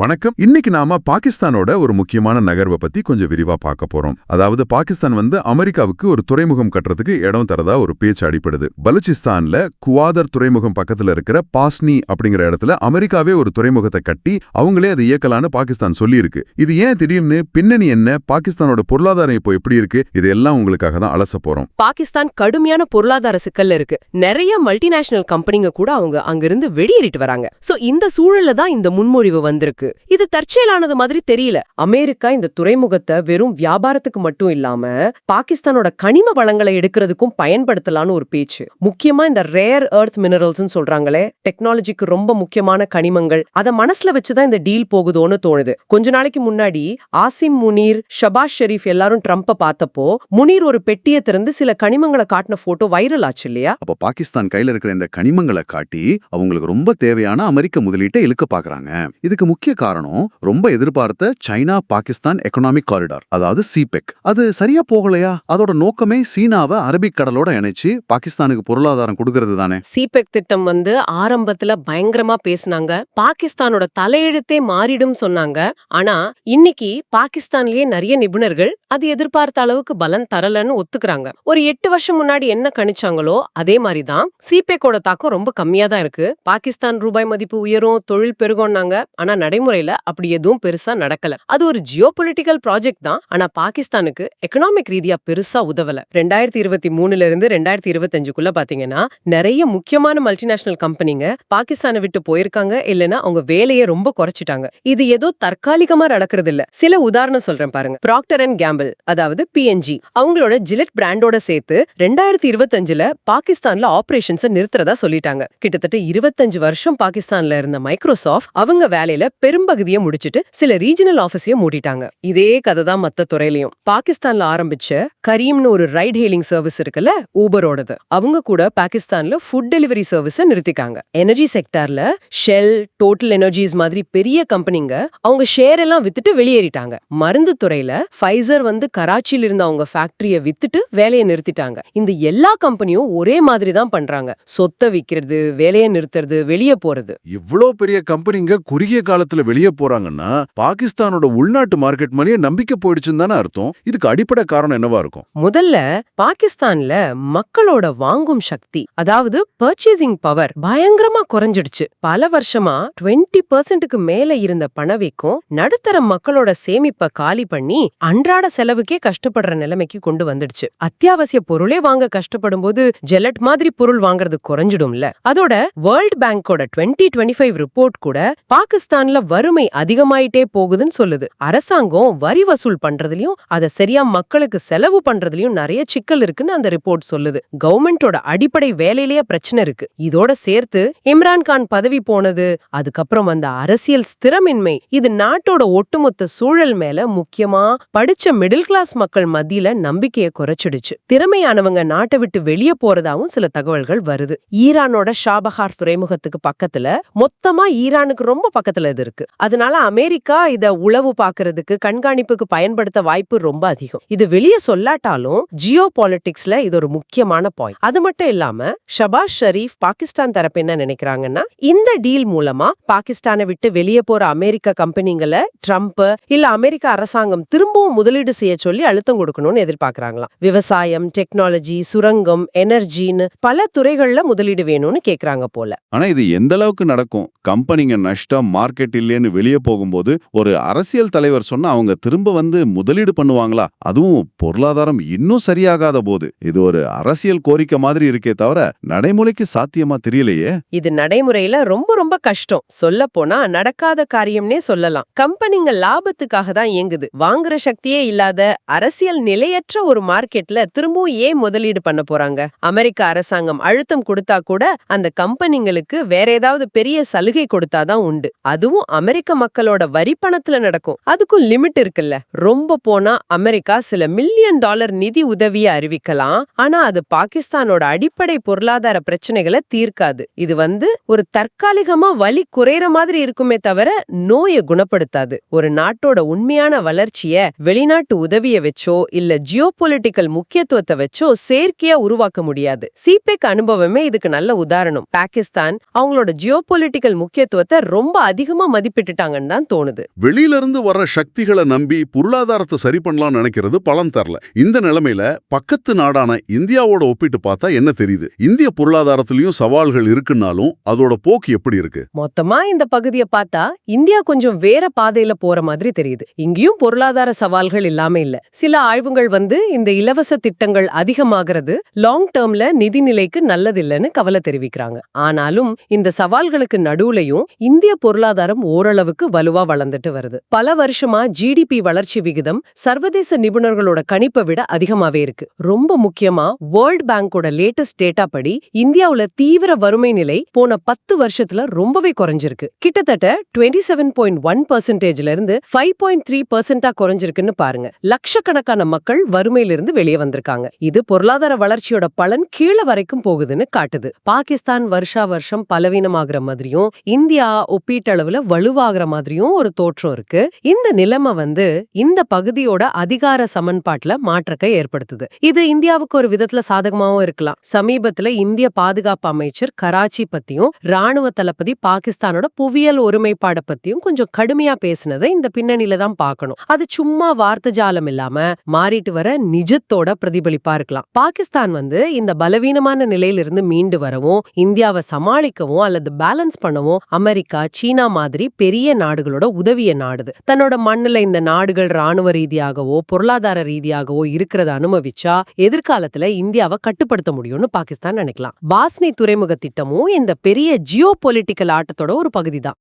வணக்கம். இன்னைக்கு நாம பாகிஸ்தானோட ஒரு முக்கியமான நகர்வை பத்தி கொஞ்சம் விரிவா பார்க்க போறோம். அதாவது பாகிஸ்தான் வந்து அமெரிக்காவுக்கு ஒரு துறைமுகம் கட்டுறதுக்கு இடம் தரதா ஒரு பேச்சு அடிப்படுது பலுச்சிஸ்தான்ல குவாதர் துறைமுகம் பக்கத்துல இருக்கிற பாஸ்னி அப்படிங்கிற இடத்துல அமெரிக்காவே ஒரு துறைமுகத்தை கட்டி அவங்களே அதை இயக்கலான்னு பாகிஸ்தான் சொல்லியிருக்கு. இது ஏன் திடீர்னு பின்னணி என்ன? பாகிஸ்தானோட பொருளாதாரம் இப்போ எப்படி இருக்கு? இதெல்லாம் உங்களுக்காக தான் அலச போறோம். பாகிஸ்தான் கடுமையான பொருளாதார சிக்கல்ல இருக்கு. நிறைய மல்டிநேஷனல் கம்பெனிங்க கூட அவங்க அங்கிருந்து வெளியேறிட்டு வராங்க. சோ இந்த சூழல்ல தான் இந்த முன்மொழிவு வந்திருக்கு. இது தற்செயலானது மாதிரி தெரியல. அமெரிக்கா இந்த துறைமுகத்தை வெறும் வியாபாரத்துக்கு மட்டும் இல்லாம பாகிஸ்தானோட கனிம வளங்களை எடுக்கிறதுக்கும் பயன்படுத்தலாம்னு ஒரு பேச்சு. முக்கியமா இந்த ரேர் எர்த் மினரல்ஸ் சொல்றாங்களே டெக்னாலஜிக்கு ரொம்ப முக்கியமான கனிமங்கள். அத மனசுல வச்சுதான் இந்த டீல் போகுதோன்னு தோணுது. கொஞ்ச நாளைக்கு முன்னாடி ஆசிம் முனீர் ஷபாஷ் ஷெரீப் எல்லாரும் ட்ரம்ப்ப பார்த்தப்போ முனீர் ஒரு பெட்டியை திறந்து சில கனிமங்களை காட்டின போட்டோ வைரல் ஆச்சு இல்லையா? அப்ப பாகிஸ்தான் கையில இருக்கிற இந்த கனிமங்களை காட்டி அவங்களுக்கு ரொம்ப தேவையான அமெரிக்க முதலீட்டை இழுக்க பாக்குறாங்க. இதுக்கு முக்கிய காரணம் ரொம்ப எதிர்பார்த்த சைனா பாகிஸ்தான் எக்கனாமிக் காரிடார் அதாவது சிபெக் அது சரியா போகலையா? அதோட நோக்கமே சீனாவை அரபிக் கடலோட இணைச்சு பாகிஸ்தானுக்கு பொருளாதாரம் கொடுக்கறது தானே. சிபெக் திட்டம் வந்து ஆரம்பத்துல பயங்கரமா பேசினாங்க. பாகிஸ்தானோட தலையெழுத்தே மாறிடும் சொன்னாங்க. ஆனா இன்னைக்கு பாகிஸ்தான்லயே நிறைய நிபுணர்கள் அது எதிர்பார்த்த அளவுக்கு பலன் தரலன்னு ஒத்துக்கிறாங்க. ஒரு எட்டு வருஷம் முன்னாடி என்ன கணிச்சாங்களோ அதே மாதிரிதான் சிபெக்கோட தாக்கம் ரொம்ப கம்மியா தான் இருக்கு. பாகிஸ்தான் ரூபாய் மதிப்பு உயரும் தொழில் பெருகும்னாங்க. ஆனா நடைமுறையில அப்படி எதுவும் பெருசா நடக்கல. அது ஒரு ஜியோ பொலிட்டிக்கல் ப்ராஜெக்ட் தான். ஆனா பாகிஸ்தானுக்கு எக்கனாமிக் ரீதியா பெருசா உதவல. ரெண்டாயிரத்தி இருபத்தி மூணுல இருந்து ரெண்டாயிரத்தி இருபத்தஞ்சுக்குள்ள பாத்தீங்கன்னா நிறைய முக்கியமான மல்டிநேஷனல் கம்பெனிங்க பாகிஸ்தானை விட்டு போயிருக்காங்க. இல்லைன்னா அவங்க வேலையை ரொம்ப குறைச்சிட்டாங்க. இது ஏதோ தற்காலிகமா நடக்கிறது இல்ல சில உதாரணம் சொல்றேன் பாருங்க. ப்ராக்டர் அண்ட் கேம்பிள் அதாவது பிஎன்ஜி அவங்களோட ஜிலெட் பிராண்டோட சேர்த்து ரெண்டாயிரத்தி இருபத்தஞ்சுல பாகிஸ்தான்ல ஆபரேஷன்ஸை நிறுத்துறதா சொல்லிட்டாங்க. கிட்டத்தட்ட இருபத்தஞ்சு வருஷம் பாகிஸ்தான்ல இருந்த மைக்ரோசாஃப்ட் அவங்க வேலையில பெரும் பெரும்பகுதியை முடிச்சிட்டு சில ரீஜனல் ஆஃபீஸையும் மூடிட்டாங்க. இதே கதை தான் மத்த துறையிலயும். பாகிஸ்தான்ல ஆரம்பிச்ச கரீம்னு ஒரு ரைட் ஹெயிலிங் சர்வீஸ் இருக்குல்ல ஊபரோடது. அவங்க கூட பாகிஸ்தான்ல ஃபுட் டெலிவரி சர்வீஸை நிறுத்திக்காங்க எனர்ஜி செக்டார்ல ஷெல் டோட்டல் எனர்ஜிஸ் மாதிரி பெரிய கம்பெனிங்க அவங்க ஷேர் எல்லாம் வித்துட்டு வெளியேறிட்டாங்க. மருந்து துறையில ஃபைசர் வந்து கராச்சியில இருந்த அவங்க ஃபேக்டரியை வித்துட்டு வேலையை நிறுத்திட்டாங்க. இந்த எல்லா கம்பெனியும் ஒரே மாதிரி தான் பண்றாங்க. சொத்தை விக்கிறது வேலையை நிறுத்துறது வெளியே போறது. இவ்ளோ பெரிய கம்பெனிங்க குறுகிய காலத்துல வெளியே போறாங்கன்னா பாகிஸ்தானோட உள்நாட்டு மார்க்கெட் மேலேயே நம்பிக்கை போயிடுச்சுன்னு தானே அர்த்தம். இதுக்கு அடிப்படை காரணம் என்னவா இருக்கும்? முதல்ல பாகிஸ்தான்ல மக்களோட வாங்கும் சக்தி அதாவது பர்ச்சேசிங் பவர் பயங்கரமா குறைஞ்சிடுச்சு. பல வருஷமா 20% பர்சன்ட்டுக்கு மேல இருந்த பணவீக்கம் நடுத்தர மக்களோட சேமிப்பை காலி பண்ணி அன்றாட செலவுக்கே கஷ்டப்படுற நிலைமைக்கு கொண்டு வந்துடுச்சு. அத்தியாவசிய பொருளே வாங்க கஷ்டப்படும் போது ஜெலட் மாதிரி பொருள் வாங்குறது குறைஞ்சிடும்ல. அதோட வேர்ல்ட் பேங்கோட 2025 டுவெண்ட்டி ஃபைவ் ரிப்போர்ட் கூட பாகிஸ்தான்ல வறுமை அதிகமாயிட்டே போகுதுன்னு சொல்லுது. அரசாங்கம் வரி வசூல் பண்றதுலயும் அதை சரியா மக்களுக்கு செலவு பண்றதுலயும் நிறைய சிக்கல் இருக்குன்னு அந்த ரிப்போர்ட் சொல்லுது. கவர்மெண்டோட அடிப்படை வேலையிலேயே பிரச்சனை இருக்கு. இதோட சேர்த்து இம்ரான்கான் பதவி போனது அதுக்கப்புறம் வந்த அரசியல் ஸ்திரமின்மை இது நாட்டோட ஒட்டுமொத்த சூழல் மேல முக்கியமா படிச்ச மிடில் கிளாஸ் மக்கள் மத்தியில நம்பிக்கையை குறைச்சிடுச்சு. திறமையானவங்க நாட்டை விட்டு வெளியே போறதாவும் சில தகவல்கள் வருது. ஈரானோட ஷாபஹார் துறைமுகத்துக்கு பக்கத்துல மொத்தமா ஈரானுக்கு ரொம்ப பக்கத்துல இது இருக்கு. அதனால அமெரிக்கா இத உளவு பாக்குறதுக்கு கண்காணிப்புக்கு பயன்படுத்த வாய்ப்பு ரொம்ப அதிகம். இது வெளியே சொல்லாட்டாலும் ஜியோ பாலிட்டிக்ஸ்ல இது ஒரு முக்கியமான பாயிண்ட். அது மட்டும் இல்லாம ஷபாஸ் ஷரீஃப் பாகிஸ்தான் தரப்பு என்ன நினைக்கிறாங்கன்னா இந்த டீல் மூலமா பாகிஸ்தானை விட்டு வெளியே போற அமெரிக்க கம்பெனிங்களை ட்ரம்ப் இல்ல அமெரிக்க அரசாங்கம் திரும்பவும் முதலீடு செய்ய சொல்லி அழுத்தம் கொடுக்கணும்னு எதிர்பார்க்கறாங்களாம். விவசாயம் டெக்னாலஜி சுரங்கம் எனர்ஜின்னு பல துறைகள்ல முதலீடு வேணும்னு கேக்குறாங்க போல. ஆனா இது எந்த அளவுக்கு நடக்கும்? கம்பெனிங்க நஷ்டம் மார்க்கெட்டில் இல்லைன்னு வெளியே போகும்போது ஒரு அரசியல் தலைவர் சொன்னா அவங்க திரும்ப வந்து முதலீடு பண்ணுவாங்களா? அதுவும் பொருளாதாரம் இன்னும் சரியாகாத போது. இது ஒரு அரசியல் கோரிக்கை மாதிரி இருக்கே தவிர நடைமுறைக்கு சாத்தியமா தெரியலையே. இது நடைமுறையில ரொம்ப ரொம்ப கஷ்டம். சொல்ல போனா நடக்காத காரியம்னே சொல்லலாம். கம்பெனிங்க லாபத்துக்காக தான் இயங்குது. வாங்குற சக்தியே இல்லாத அரசியல் நிலையற்ற ஒரு மார்க்கெட்ல திரும்பவும் ஏன் முதலீடு பண்ண போறாங்க? அமெரிக்க அரசாங்கம் அழுத்தம் கொடுத்தா கூட அந்த கம்பெனிங்களுக்கு வேற ஏதாவது பெரிய சலுகை கொடுத்தாதான் உண்டு. அதுவும் அமெரிக்க மக்களோட வரி பணத்துல நடக்கும். அதுக்கும் லிமிட் இருக்குல்ல. ரொம்ப போனா அமெரிக்கா சில மில்லியன் டாலர் நிதி உதவியை அறிவிக்கலாம். ஆனா அது பாகிஸ்தானோட அடிப்படை பொருளாதார பிரச்சனைகளை தீர்க்காது. இது வந்து ஒரு தற்காலிகமா வலி குறையற மாதிரி இருக்குமே தவிர நோயை குணப்படுத்தாது. ஒரு நாட்டோட உண்மையான வளர்ச்சிய வெளிநாட்டு உதவிய வச்சோ இல்ல ஜியோபொலிட்டிக்கல் முக்கியத்துவத்தை வச்சோ செயற்கையா உருவாக்க முடியாது. சிபெக் அனுபவமே இதுக்கு நல்ல உதாரணம். பாகிஸ்தான் அவங்களோட ஜியோபொலிட்டிக்கல் முக்கியத்துவத்தை ரொம்ப அதிகமா மதி மதிப்பிட்டுட்டாங்கன்னு தான் தோணுது. வெளியில இருந்து வர்ற சக்திகளை நம்பி பொருளாதாரத்தை சரி பண்ணலாம்னு நினைக்கிறது பலன் தரல. இந்த நிலைமையில பக்கத்து நாடான இந்தியாவோட ஒப்பிட்டு பார்த்தா என்ன தெரியுது? இந்திய பொருளாதாரத்திலயும் சவால்கள் இருக்குன்னாலும் அதோட போக்கு எப்படி இருக்கு? மொத்தமா இந்த பகுதியை பார்த்தா இந்தியா கொஞ்சம் வேற பாதையில போற மாதிரி தெரியுது. இங்கேயும் பொருளாதார சவால்கள் இல்லாம இல்ல. சில ஆய்வுகள் வந்து இந்த இலவச திட்டங்கள் அதிகமாகிறது லாங் டேர்ம்ல நிதிநிலைக்கு நல்லதில்லைன்னு கவலை தெரிவிக்கிறாங்க. ஆனாலும் இந்த சவால்களுக்கு நடுவுலயும் இந்திய பொருளாதாரம் ஓரளவுக்கு வலுவா வளர்ந்துட்டு வருது. பல வருஷமா ஜிடிபி வளர்ச்சி விகிதம் சர்வதேச நிபுணர்களோட கணிப்பை விட அதிகமாவே இருக்கு. ரொம்ப முக்கியமா வேர்ல்ட் பேங்கோட லேட்டஸ்ட் டேட்டா படி இந்தியாவுல தீவிர வறுமை நிலை போன பத்து வருஷத்துல ரொம்பவே குறைஞ்சிருக்கு. கிட்டத்தட்ட டுவெண்ட்டி செவன் பாயிண்ட் ஒன் பர்சன்டேஜ்ல இருந்து ஃபைவ் பாயிண்ட் த்ரீ பர்சன்டா குறைஞ்சிருக்குன்னு பாருங்க. லட்சக்கணக்கான மக்கள் வறுமையிலிருந்து வெளியே வந்திருக்காங்க. இது பொருளாதார வளர்ச்சியோட பலன் கீழே வரைக்கும் போகுதுன்னு காட்டுது. பாகிஸ்தான் வருஷா வருஷம் பலவீனமாகிற மாதிரியும் இந்தியா ஒப்பீட்டளவுல வலுவாகிற மாதிரியும் ஒரு தோற்றம் இருக்கு. இந்த நிலைமை வந்து இந்த பகுதியோட அதிகார சமன்பாட்டுல மாற்றத்தை ஏற்படுத்துது. இது இந்தியாவுக்கு ஒரு விதத்துல சாதகமாவும் இருக்கலாம். சமீபத்துல இந்திய பாதுகாப்பு அமைச்சர் கராச்சி பத்தியும் ராணுவ தளபதி பாகிஸ்தானோட புவியியல் ஒருமைப்பாட பத்தியும் கொஞ்சம் கடுமையா பேசினதை இந்த பின்னணியில தான் பார்க்கணும். அது சும்மா வார்த்தை ஜாலம் இல்லாம மாறிட்டு வர நிஜத்தோட பிரதிபலிப்பா இருக்கலாம். பாகிஸ்தான் வந்து இந்த பலவீனமான நிலையிலிருந்து மீண்டு வரவும் இந்தியாவை சமாளிக்கவும் அல்லது பேலன்ஸ் பண்ணவும் அமெரிக்கா சீனா மாதிரி பெரிய நாடுகளோட உதவிய நாடுது. தன்னோட மண்ணுல இந்த நாடுகள் ராணுவ ரீதியாகவோ பொருளாதார ரீதியாகவோ இருக்கிறத அனுமதிச்சா எதிர்காலத்துல இந்தியாவை கட்டுப்படுத்த முடியும்னு பாகிஸ்தான் நினைக்கலாம். பாஸ்னி துறைமுக திட்டமும் இந்த பெரிய ஜியோ பொலிட்டிக்கல் ஆட்டத்தோட ஒரு பகுதி தான்